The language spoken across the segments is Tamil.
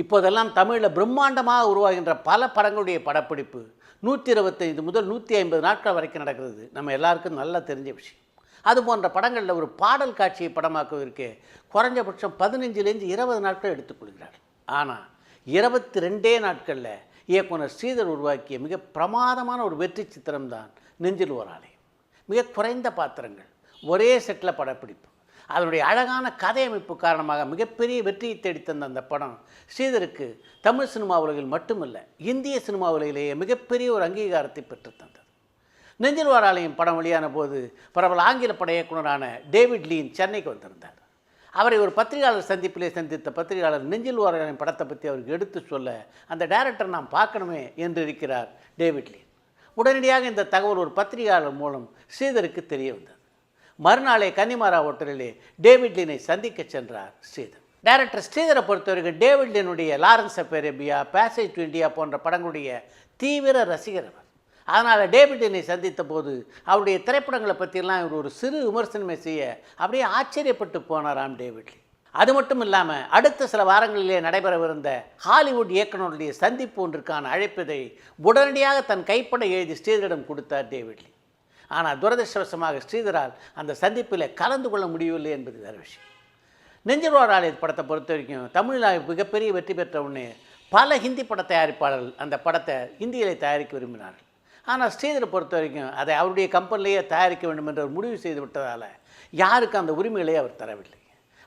இப்போதெல்லாம் தமிழில் பிரம்மாண்டமாக உருவாகின்ற பல படங்களுடைய படப்பிடிப்பு. நூற்றி இருபத்தைந்து முதல் நூற்றி ஐம்பது நாட்கள் வரைக்கும் நடக்கிறது. நம்ம எல்லாருக்கும் நல்லா தெரிஞ்ச விஷயம். அது போன்ற படங்களில் ஒரு பாடல் காட்சியை படமாக்குவதற்கு குறைஞ்சபட்சம் பதினஞ்சுலேருந்து இருபது நாட்கள் எடுத்துக்கொள்கிறார் ஆனால் இருபத்தி ரெண்டே நாட்களில் இயக்குனர் ஸ்ரீதர் உருவாக்கிய மிக பிரமாதமான ஒரு வெற்றி சித்திரம்தான் நெஞ்சில் ஓர் ஆலயம். மிக குறைந்த பாத்திரங்கள் ஒரே செட்டில் படப்பிடிப்பு. அதனுடைய அழகான கதை அமைப்பு காரணமாக மிகப்பெரிய வெற்றியை தேடித்தந்த அந்த படம் ஸ்ரீதருக்கு தமிழ் சினிமா உலகில் மட்டுமல்ல இந்திய சினிமா உலகிலேயே மிகப்பெரிய ஒரு அங்கீகாரத்தை பெற்றுத்தந்தது நெஞ்சில் வாராலயம் படம் வெளியான போது பிரபல ஆங்கில பட இயக்குனரான டேவிட் லீன் சென்னைக்கு வந்திருந்தார். அவரை ஒரு பத்திரிகையாளர் சந்திப்பிலே சந்தித்த பத்திரிகையாளர் நெஞ்சில் வாராலயம் படத்தை பற்றி அவருக்கு எடுத்து சொல்ல அந்த டைரக்டர் நாம் பார்க்கணுமே என்று இருக்கிறார் டேவிட் லீன். உடனடியாக இந்த தகவல் ஒரு பத்திரிகையாளர் மூலம் ஸ்ரீதருக்கு தெரிய வந்தது. மறுநாளே கன்னிமாரா ஹோட்டலிலே டேவிட் லீனை சந்திக்க சென்றார் ஸ்ரீதர். டைரக்டர் ஸ்ரீதரை பொறுத்தவரைக்கும் David லீனுடைய Lawrence of Arabia passage to India போன்ற படங்களுடைய தீவிர ரசிகர் அவர். அதனால் டேவிட்லினை சந்தித்த போது அவருடைய திரைப்படங்களை பற்றியெல்லாம் இவர் ஒரு சிறு விமர்சனமே செய்ய அப்படியே ஆச்சரியப்பட்டு போனாராம் டேவிட்லி அது மட்டும் இல்லாமல் அடுத்த சில வாரங்களிலே நடைபெறவிருந்த ஹாலிவுட் இயக்குனருடைய சந்திப்பு ஒன்றுக்கான அழைப்பதை உடனடியாக தன் கைப்பட எழுதி ஸ்ரீதரிடம் கொடுத்தார் டேவிட்லி ஆனால் துரதிருஷ்டவசமாக ஸ்ரீதரால் அந்த சந்திப்பில் கலந்து கொள்ள முடியவில்லை என்பது வேறு விஷயம். நெஞ்சிருவார் ஆலய படத்தை பொறுத்த வரைக்கும் தமிழில் மிகப்பெரிய வெற்றி பெற்ற உடனே பல ஹிந்தி பட தயாரிப்பாளர்கள் அந்த படத்தை ஹிந்தியிலே தயாரிக்க விரும்பினார்கள். ஆனால் ஸ்ரீதரை பொறுத்த வரைக்கும் அதை அவருடைய கம்பெனிலேயே தயாரிக்க வேண்டும் என்று அவர் முடிவு செய்து விட்டதால் யாருக்கு அந்த உரிமைகளை அவர் தரவில்லை.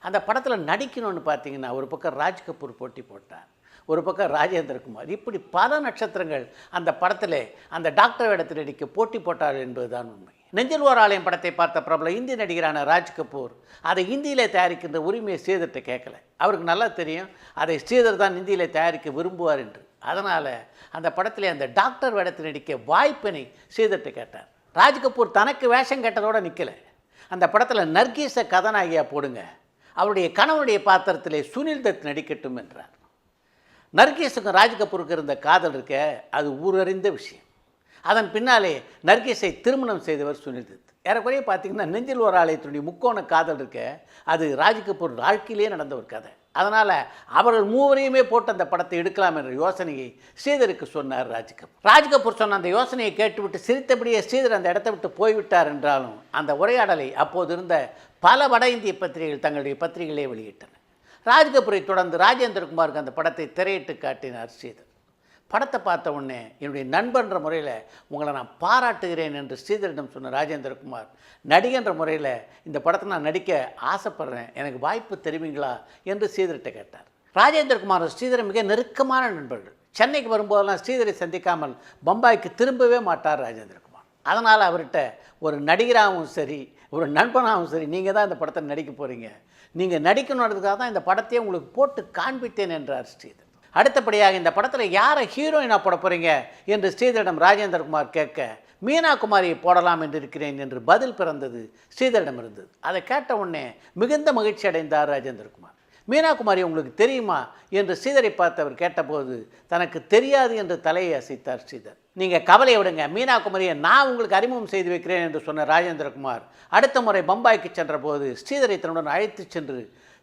அந்த படத்தில் நடிக்கணும்னு பார்த்தீங்கன்னா ஒரு பக்கம் ராஜ் கபூர் போட்டி போட்டார். ஒரு பக்கம் ராஜேந்திரகுமார். இப்படி பல நட்சத்திரங்கள் அந்த படத்தில் அந்த டாக்டர் வேடத்தில் நடிக்க போட்டி போட்டார் என்பதுதான் உண்மை. நெஞ்சில்வோர் ஆலயம் படத்தை பார்த்த பிரபல இந்தி நடிகரான ராஜ் கபூர் அதை இந்தியிலே தயாரிக்கின்ற உரிமையை ஸ்ரீதர்கிட்ட கேட்கல. அவருக்கு நல்லா தெரியும் அதை ஸ்ரீதர் தான் இந்தியிலே தயாரிக்க விரும்புவார் என்று. அதனால் அந்த படத்தில் அந்த டாக்டர் வேடத்தில் நடிக்க வாய்ப்பினை ஸ்ரீதர்கிட்ட கேட்டார். ராஜ் கபூர் தனக்கு வேஷம் கேட்டதோடு நிற்கலை அந்த படத்தில் நர்கீஸை கதாநாயகியாக போடுங்க அவருடைய கணவனுடைய பாத்திரத்திலே சுனில் தத் நடிக்கட்டும் என்றார். நர்கீஸுக்கும் ராஜ் கபூருக்கு இருந்த காதல் இருக்க அது ஊரறிந்த விஷயம். அதன் பின்னாலே நர்கீஸை திருமணம் செய்தவர் சுனில் தத். ஏறக்குறைய பார்த்தீங்கன்னா நெஞ்சில் ஒரு ஆலயத்தினுடைய முக்கோண காதல் இருக்க அது ராஜ் கபூர் வாழ்க்கையிலே நடந்த ஒரு கதை. அதனால் அவர்கள் மூவரையுமே போட்டு அந்த படத்தை எடுக்கலாம் என்ற யோசனையை ஸ்ரீதருக்கு சொன்னார் ராஜ் ராஜ்கபூர் ராஜ் கபூர் சொன்ன அந்த யோசனையை கேட்டுவிட்டு சிரித்தபடியே ஸ்ரீதர் அந்த இடத்தை விட்டு போய்விட்டார் என்றாலும் அந்த உரையாடலை அப்போது இருந்த பல வட இந்திய பத்திரிகைகள் தங்களுடைய பத்திரிகைகளே வெளியிட்டன. ராஜ்கபூரை தொடர்ந்து ராஜேந்திரகுமாருக்கு அந்த படத்தை திரையிட்டு காட்டினார் ஸ்ரீதர் படத்தை பார்த்த உடனே என்னுடைய நண்பன்ற முறையில் உங்களை நான் பாராட்டுகிறேன் என்று ஸ்ரீதரிடம் சொன்ன ராஜேந்திரகுமார் நடிகன்ற முறையில் இந்த படத்தை நான் நடிக்க ஆசைப்படுறேன் எனக்கு வாய்ப்பு தெரிவிங்களா என்று ஸ்ரீதர்கிட்ட கேட்டார். ராஜேந்திரகுமார் ஸ்ரீதர் மிக நெருக்கமான நண்பர்கள். சென்னைக்கு வரும்போதெல்லாம் ஸ்ரீதரை சந்திக்காமல் பம்பாய்க்கு திரும்பவே மாட்டார் ராஜேந்திரகுமார். அதனால் அவர்கிட்ட ஒரு நடிகராகவும் சரி ஒரு நண்பனாகவும் சரி நீங்கள் தான் இந்த படத்தை நடிக்க போகிறீங்க நீங்கள் நடிக்கணுன்றதுக்காக தான் இந்த படத்தையே உங்களுக்கு போட்டு காண்பித்தேன் என்றார் ஸ்ரீதர். அடுத்தபடியாக இந்த படத்தில் யாரை ஹீரோயினாக போட போகிறீங்க என்று ஸ்ரீதரிடம் ராஜேந்திரகுமார் கேட்க மீனா குமாரியை போடலாம் என்று இருக்கிறேன் என்று பதில் பிறந்தது ஸ்ரீதரிடம் இருந்தது. அதை கேட்ட உடனே மிகுந்த மகிழ்ச்சி அடைந்தார் ராஜேந்திரகுமார். மீனா குமாரி உங்களுக்கு தெரியுமா? என்று ஸ்ரீதரை பார்த்தவர் கேட்டபோது தனக்கு தெரியாது என்று தலையை அசைத்தார் ஸ்ரீதர். நீங்கள் கவலையை விடுங்க. மீனாகுமரியை நான் உங்களுக்கு அறிமுகம் செய்து வைக்கிறேன் என்று சொன்ன ராஜேந்திரகுமார் அடுத்த முறை பம்பாய்க்கு சென்றபோது ஸ்ரீதரை தன்னுடன் அழைத்து சென்று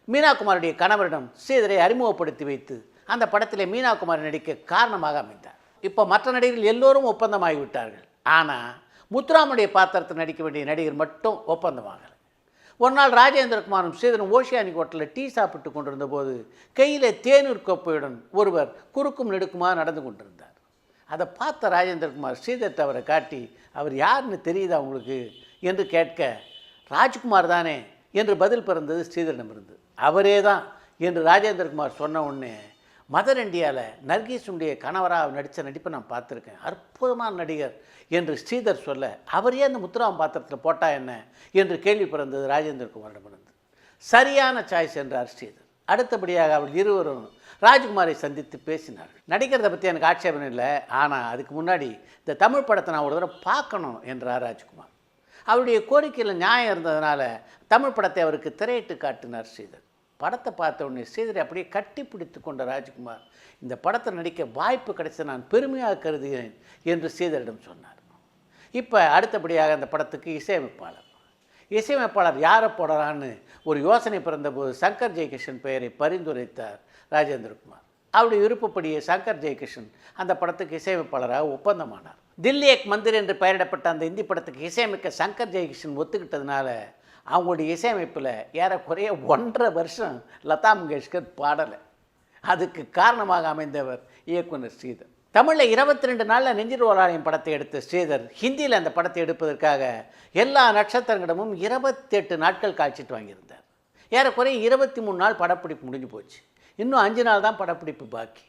மீனாகுமாருடைய கணவரிடம் ஸ்ரீதரை அறிமுகப்படுத்தி வைத்து அந்த படத்திலே மீனாகுமாரி நடிக்க காரணமாக அமைந்தார். இப்போ மற்ற நடிகர்கள் எல்லோரும் ஒப்பந்தமாகிவிட்டார்கள். ஆனால் முத்துராமனுடைய பாத்திரத்தில் நடிக்க வேண்டிய நடிகர் மட்டும் ஒப்பந்தமாகலை. ஒரு நாள் ராஜேந்திரகுமாரும் ஸ்ரீதரன் ஓஷியானிக் ஹோட்டலில் டீ சாப்பிட்டு கொண்டிருந்த போது கையில் தேநீர் கோப்பையுடன் ஒருவர் குறுக்கும் நெடுக்குமாக நடந்து கொண்டிருந்தார். அதை பார்த்த ராஜேந்திரகுமார் ஸ்ரீதர்ட்ட அவரை காட்டி அவர் யாருன்னு தெரியுதா உங்களுக்கு? என்று கேட்க ராஜ்குமார் தானே என்று பதில் பிறந்தது ஸ்ரீதரிடமிருந்து அவரே தான் என்று ராஜேந்திரகுமார் சொன்ன உடனே மதர் இந்தியாவில் நர்கீஸுடைய கணவராக நடித்த நடிப்பை நான் பார்த்துருக்கேன். அற்புதமான நடிகர் என்று ஸ்ரீதர் சொல்ல அவர் ஏன் அந்த முத்துராம் பாத்திரத்தில் போட்டா என்ன? என்று கேள்வி பிறந்தது ராஜேந்திரகுமாரிடமிருந்து சரியான சாய்ஸ் என்றார் ஸ்ரீதர். அடுத்தபடியாக அவர் இருவரும் ராஜ்குமாரை சந்தித்து பேசினார் நடிக்கிறத பற்றி எனக்கு ஆட்சேபம் இல்லை. ஆனால் அதுக்கு முன்னாடி இந்த தமிழ் படத்தை நான் ஒரு தடவை பார்க்கணும் என்றார் ராஜ்குமார். அவருடைய கோரிக்கையில் நியாயம் இருந்ததுனால தமிழ் படத்தை அவருக்கு திரையிட்டு காட்டினார் ஸ்ரீதர். படத்தை பார்த்த உடனே ஸ்ரீதரை அப்படியே கட்டி பிடித்து கொண்ட ராஜ்குமார் இந்த படத்தை நடிக்க வாய்ப்பு கிடைச்ச நான் பெருமையாக கருதுகிறேன் என்று ஸ்ரீதரிடம் சொன்னார். இப்போ அடுத்தபடியாக அந்த படத்துக்கு இசையமைப்பாளர். இசையமைப்பாளர் யாரை போடலான்னு ஒரு யோசனை பிறந்தபோது சங்கர் ஜெயகிருஷ்ணன் பெயரை பரிந்துரைத்தார். ராஜேந்திரகுமார் அவருடைய விருப்பப்படியே சங்கர் ஜெயகிருஷ்ணன் அந்த படத்துக்கு இசையமைப்பாளராக ஒப்பந்தமானார். தில்லி ஏக் மந்திர் என்று பெயரிடப்பட்ட அந்த இந்தி படத்துக்கு இசையமைக்க சங்கர் ஜெயகிருஷ்ணன் ஒத்துக்கிட்டதுனால அவங்களுடைய இசையமைப்பில் ஏறக்குறைய ஒன்றரை வருஷம் லதா மங்கேஷ்கர் பாடலை. அதுக்கு காரணமாக அமைந்தவர் இயக்குனர் ஸ்ரீதர். தமிழில் இருபத்தி ரெண்டு நாளில் நெஞ்சில் படத்தை எடுத்த ஸ்ரீதர் ஹிந்தியில் அந்த படத்தை எடுப்பதற்காக எல்லா நட்சத்திரங்களிடமும் இருபத்தெட்டு நாட்கள் காய்ச்சிட்டு வாங்கியிருந்தார். ஏறக்குறைய இருபத்தி மூணு நாள் படப்பிடிப்பு முடிஞ்சு போச்சு. இன்னும் அஞ்சு நாள் தான் படப்பிடிப்பு பாக்கி.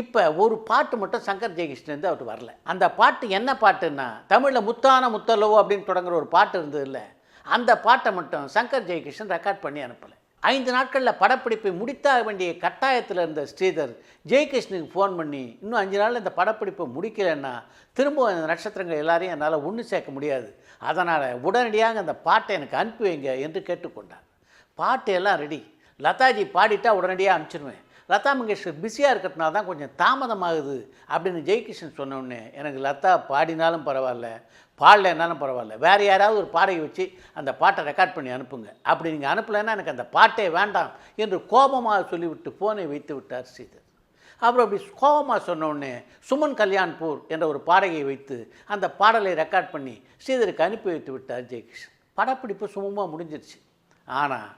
இப்போ ஒரு பாட்டு மட்டும் சங்கர் ஜெயகிருஷ்ணன் அவர் வரல. அந்த பாட்டு என்ன பாட்டுன்னா தமிழில் முத்தான முத்தலவோ அப்படின்னு தொடங்குற ஒரு பாட்டு இருந்தது இல்லை அந்த பாட்டை மட்டும் சங்கர் ஜெயகிருஷ்ணன் ரெக்கார்ட் பண்ணி அனுப்பலை. ஐந்து நாட்களில் படப்பிடிப்பை முடித்தாக வேண்டிய கட்டாயத்தில் இருந்த ஸ்ரீதர் ஜெயகிருஷ்ணனுக்கு ஃபோன் பண்ணி இன்னும் அஞ்சு நாளில் இந்த படப்பிடிப்பை முடிக்கலைன்னா திரும்ப அந்த நட்சத்திரங்கள் எல்லாரையும் என்னால் ஒன்று சேர்க்க முடியாது. அதனால் உடனடியாக அந்த பாட்டை எனக்கு அனுப்பி வைங்க என்று கேட்டுக்கொண்டார். பாட்டு எல்லாம் ரெடி லதாஜி பாடிட்டா உடனடியாக அனுப்பிச்சிடுவேன் லதா மங்கேஷ்கர் பிஸியாக இருக்கிறதுனால தான் கொஞ்சம் தாமதமாகுது அப்படின்னு ஜெயகிருஷ்ணன் சொன்னோடனே எனக்கு லதா பாடினாலும் பரவாயில்ல பாடலைன்னாலும் பரவாயில்ல வேறு யாராவது ஒரு பாடகை வச்சு அந்த பாட்டை ரெக்கார்ட் பண்ணி அனுப்புங்க. அப்படி நீங்கள் அனுப்பலைன்னா எனக்கு அந்த பாட்டே வேண்டாம் என்று கோபமாக சொல்லிவிட்டு ஃபோனை வைத்து விட்டார் ஸ்ரீதர். அப்புறம் அப்படி கோபமாக சொன்னோடனே சுமன் கல்யாண்பூர் என்ற ஒரு பாடகையை வைத்து அந்த பாடலை ரெக்கார்ட் பண்ணி ஸ்ரீதருக்கு அனுப்பி வைத்து விட்டார் ஜெயகிருஷ்ணன் படப்பிடிப்பு சுமமாக முடிஞ்சிருச்சு. ஆனால்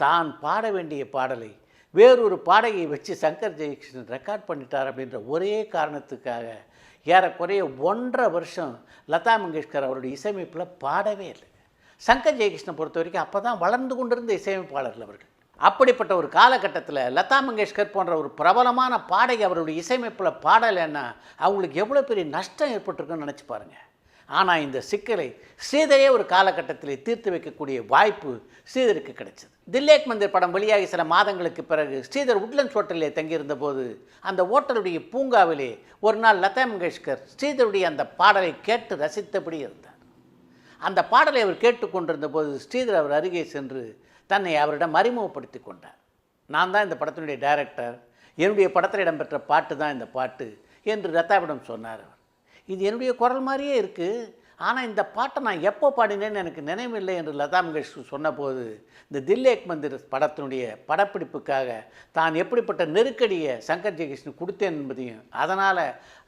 தான் பாட வேண்டிய பாடலை வேறொரு பாடகையை வச்சு சங்கர் ஜெயகிருஷ்ணன் ரெக்கார்ட் பண்ணிட்டார் அப்படின்ற ஒரே காரணத்துக்காக ஏறக்குறைய ஒன்றரை வருஷம் லதா மங்கேஷ்கர் அவருடைய இசையமைப்பில் பாடவே இல்லை. சங்கர் ஜெயகிருஷ்ணன் பொறுத்த வரைக்கும் அப்போ தான் வளர்ந்து கொண்டிருந்த இசையமைப்பாளர்கள் அவர்கள். அப்படிப்பட்ட ஒரு காலகட்டத்தில் லதா மங்கேஷ்கர் போன்ற ஒரு பிரபலமான பாடகை அவருடைய இசையமைப்பில் பாடலைன்னா அவங்களுக்கு எவ்வளோ பெரிய நஷ்டம் ஏற்பட்டிருக்குன்னு நினச்சி பாருங்கள் ஆனால் இந்த சிக்கலை ஸ்ரீதரே ஒரு காலகட்டத்தில் தீர்த்து வைக்கக்கூடிய வாய்ப்பு ஸ்ரீதருக்கு கிடைச்சது. தில்லேக் மந்திர் படம் வெளியாகி சில மாதங்களுக்கு பிறகு ஸ்ரீதர் உட்லண்ட்ஸ் ஹோட்டலில் தங்கியிருந்த போது அந்த ஹோட்டலுடைய பூங்காவிலே ஒரு நாள் லதா மங்கேஷ்கர் ஸ்ரீதருடைய அந்த பாடலை கேட்டு ரசித்தபடி இருந்தார். அந்த பாடலை அவர் கேட்டுக்கொண்டிருந்த போது ஸ்ரீதர் அவர் அருகே சென்று தன்னை அவரிடம் அறிமுகப்படுத்தி கொண்டார். நான் தான் இந்த படத்தினுடைய டைரக்டர் என்னுடைய படத்தில் இடம்பெற்ற பாட்டு தான் இந்த பாட்டு என்று லதாவிடம் சொன்னார் அவர். இது என்னுடைய குரல் மாதிரியே இருக்குது ஆனால் இந்த பாட்டை நான் எப்போ பாடினேன்னு எனக்கு நினைவில்லை என்று லதா மங்கேஷ்கர் சொன்னபோது இந்த தில்லேக் மந்திர் படத்தினுடைய படப்பிடிப்புக்காக தான் எப்படிப்பட்ட நெருக்கடியை சங்கர் ஜெயகிருஷ்ணன் கொடுத்தேன் என்பதையும் அதனால்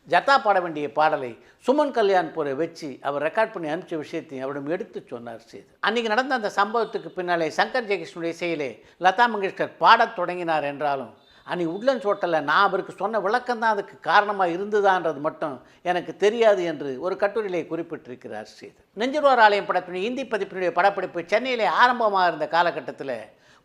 ஜத்தா பாட வேண்டிய பாடலை சுமன் கல்யாண்பூரை வச்சு அவர் ரெக்கார்ட் பண்ணி அனுப்பிச்ச விஷயத்தையும் அவரிடம் எடுத்து சொன்னார் செய்து அன்றைக்கி நடந்த அந்த சம்பவத்துக்கு பின்னாலே சங்கர் ஜெயகிருஷ்ணனுடைய இசையிலே லதா மங்கேஷ்கர் பாடத் தொடங்கினார் என்றாலும் அன்றைக்கி உட்லண்ட்ஸ் ஹோட்டலில் நான் அவருக்கு சொன்ன விளக்கம் தான் அதுக்கு காரணமாக இருந்ததான்றது மட்டும் எனக்கு தெரியாது என்று ஒரு கட்டுரையிலே குறிப்பிட்டிருக்கிறார் ஸ்ரீதர். நெஞ்சிரோர் ஆலயம் படத்தினுடைய இந்தி பதிப்பினுடைய படப்பிடிப்பு சென்னையிலே ஆரம்பமாக இருந்த காலகட்டத்தில்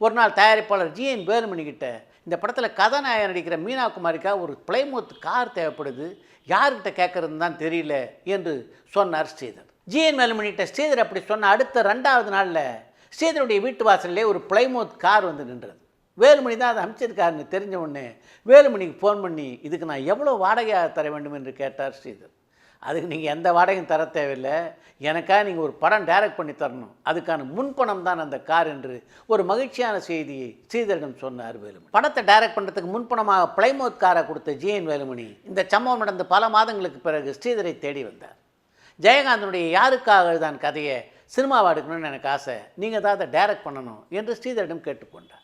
ஒரு நாள் தயாரிப்பாளர் ஜி என் வேலுமணி கிட்ட இந்த படத்தில் கதாநாயகன் நடிக்கிற மீனா குமாரிக்காக ஒரு பிளைமூத் கார் தேவைப்படுது யார்கிட்ட கேட்குறதுன்னு தான் தெரியல என்று சொன்னார் ஸ்ரீதர். ஜி என் வேலுமணிகிட்ட ஸ்ரீதர் அப்படி சொன்ன அடுத்த ரெண்டாவது நாளில் ஸ்ரீதருடைய வீட்டு வாசலிலே ஒரு பிளைமூத் கார் வந்து நின்றது. வேலுமணி தான் அதை அமைச்சிருக்காருன்னு தெரிஞ்ச உடனே வேலுமணிக்கு ஃபோன் பண்ணி இதுக்கு நான் எவ்வளோ வாடகையாக தர வேண்டும்? என்று கேட்டார் ஸ்ரீதர். அதுக்கு நீங்கள் எந்த வாடகையும் தர தேவையில்லை. எனக்காக நீங்கள் ஒரு படம் டைரக்ட் பண்ணி தரணும். அதுக்கான முன்பணம் தான் அந்த கார் என்று ஒரு மகிழ்ச்சியான செய்தியை ஸ்ரீதரிடம் சொன்னார் வேலுமணி. படத்தை டைரக்ட் பண்ணுறதுக்கு முன்பணமாக பிளைமோத் காரை கொடுத்த ஜிஎன் வேலுமணி இந்த சம்பவம் நடந்த பல மாதங்களுக்கு பிறகு ஸ்ரீதரை தேடி வந்தார். ஜெயகாந்தனுடைய யாருக்காக தான் கதையை சினிமாவாக எடுக்கணும்னு எனக்கு ஆசை. நீங்கள் தான் அதை டைரக்ட் பண்ணணும் என்று ஸ்ரீதரிடம் கேட்டுக்கொண்டார்.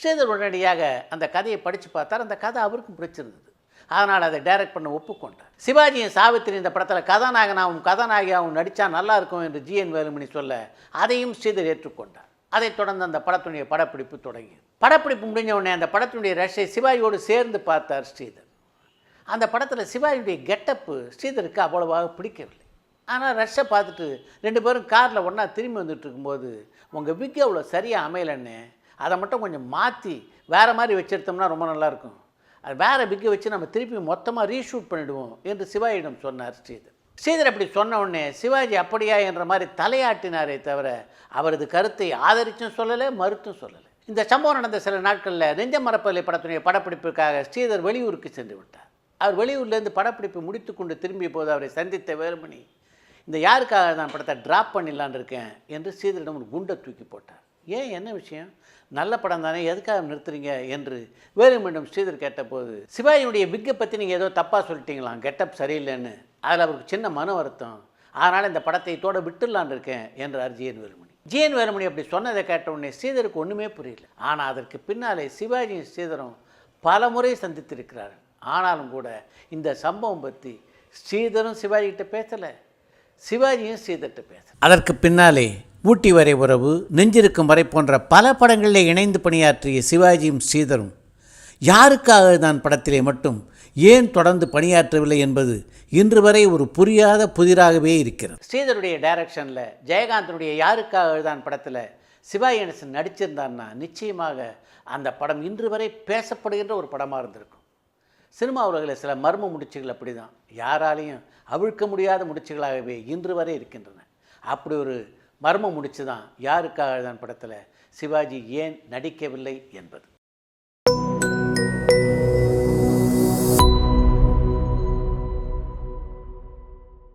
ஸ்ரீதர் உடனடியாக அந்த கதையை படித்து பார்த்தார். அந்த கதை அவருக்கும் பிடிச்சிருந்தது. அதனால் அதை டைரக்ட் பண்ண ஒப்புக்கொண்டார். சிவாஜியின் சாவித்திரி இந்த படத்தில் கதாநாயகனாகவும் கதாநாயகியாகவும் நடித்தா நல்லா இருக்கும் என்று ஜிஎன் வேலுமணி சொல்ல அதையும் ஸ்ரீதர் ஏற்றுக்கொண்டார். அதைத் தொடர்ந்து அந்த படத்தினுடைய படப்பிடிப்பு தொடங்கியது. படப்பிடிப்பு முடிஞ்ச உடனே அந்த படத்தினுடைய ரஷை சிவாஜியோடு சேர்ந்து பார்த்தார் ஸ்ரீதர். அந்த படத்தில் சிவாஜியுடைய கெட்டப்பு ஸ்ரீதருக்கு அவ்வளவாக பிடிக்கவில்லை. ஆனால் ரஷ்ஷை பார்த்துட்டு ரெண்டு பேரும் காரில் ஒன்றா திரும்பி வந்துட்டு இருக்கும்போது உங்கள் விக் அவ்வளோ சரியாக அமையலன்னு அதை மட்டும் கொஞ்சம் மாற்றி வேறு மாதிரி வச்சுருத்தோம்னா ரொம்ப நல்லாயிருக்கும். அது வேறு பிக்கை வச்சு நம்ம திருப்பி மொத்தமாக ரீஷூட் பண்ணிவிடுவோம் என்று சிவாஜியிடம் சொன்னார் ஸ்ரீதர். ஸ்ரீதர் அப்படி சொன்ன உடனே சிவாஜி அப்படியா என்ற மாதிரி தலையாட்டினாரே தவிர அவரது கருத்தை ஆதரிச்சும் சொல்லலை மறுத்தும் சொல்லலை. இந்த சம்பவம் நடந்த சில நாட்களில் நெஞ்ச மரப்பள்ளி படத்தினுடைய படப்பிடிப்புக்காக ஸ்ரீதர் வெளியூருக்கு சென்று விட்டார். அவர் வெளியூர்லேருந்து படப்பிடிப்பு முடித்து கொண்டு திரும்பிய போது அவரை சந்தித்த வேலுமணி இந்த யாருக்காக நான் படத்தை ட்ராப் பண்ணிடலான் இருக்கேன்? என்று ஸ்ரீதரிடம் ஒரு குண்டை தூக்கி போட்டார். ஏன் என்ன விஷயம்? நல்ல படம் தானே எதுக்காக நிறுத்துறீங்க என்று வேலுமணியிடம் ஸ்ரீதர் கேட்டபோது சிவாஜியுடைய விக்கை பற்றி நீங்கள் ஏதோ தப்பாக சொல்லிட்டீங்களாம் கெட்டப் சரியில்லைன்னு. அதில் அவருக்கு சின்ன மன வருத்தம். அதனால் இந்த படத்தை தோட விட்டுடலான் இருக்கேன் என்றார் ஜிஎன் வேலுமணி. ஜிஎன் வேலுமணி அப்படி சொன்னதை கேட்ட உடனே ஸ்ரீதருக்கு ஒன்றுமே புரியல. ஆனால் அதற்கு பின்னாலே சிவாஜியும் ஸ்ரீதரும் பல முறை சந்தித்திருக்கிறார் ஆனாலும் கூட இந்த சம்பவம் பற்றி ஸ்ரீதரும் சிவாஜிகிட்ட பேசலை. சிவாஜியும் ஸ்ரீதர்கிட்ட பேச அதற்கு பின்னாலே ஊட்டி வரை உறவு நெஞ்சிருக்கும் வரை போன்ற பல படங்களில் இணைந்து பணியாற்றிய சிவாஜியும் ஸ்ரீதரும் யாருக்காக தான் படத்திலே மட்டும் ஏன் தொடர்ந்து பணியாற்றவில்லை என்பது இன்று வரை ஒரு புரியாத புதிராகவே இருக்கிறது. ஸ்ரீதருடைய டைரக்ஷனில் ஜெயகாந்தனுடைய யாருக்காக தான் படத்தில் சிவா கணேசன் நடிச்சிருந்தான்னா நிச்சயமாக அந்த படம் இன்று வரை பேசப்படுகின்ற ஒரு படமாக இருந்திருக்கும். சினிமா உலகில் சில மர்ம முடிச்சுகள் அப்படி தான் யாராலையும் அவிழ்க்க முடியாத முடிச்சுகளாகவே இன்று வரை இருக்கின்றன. அப்படி ஒரு மர்மம் முடிச்சு தான் யாருக்காக தான் படத்தில்? சிவாஜி ஏன் நடிக்கவில்லை என்பது.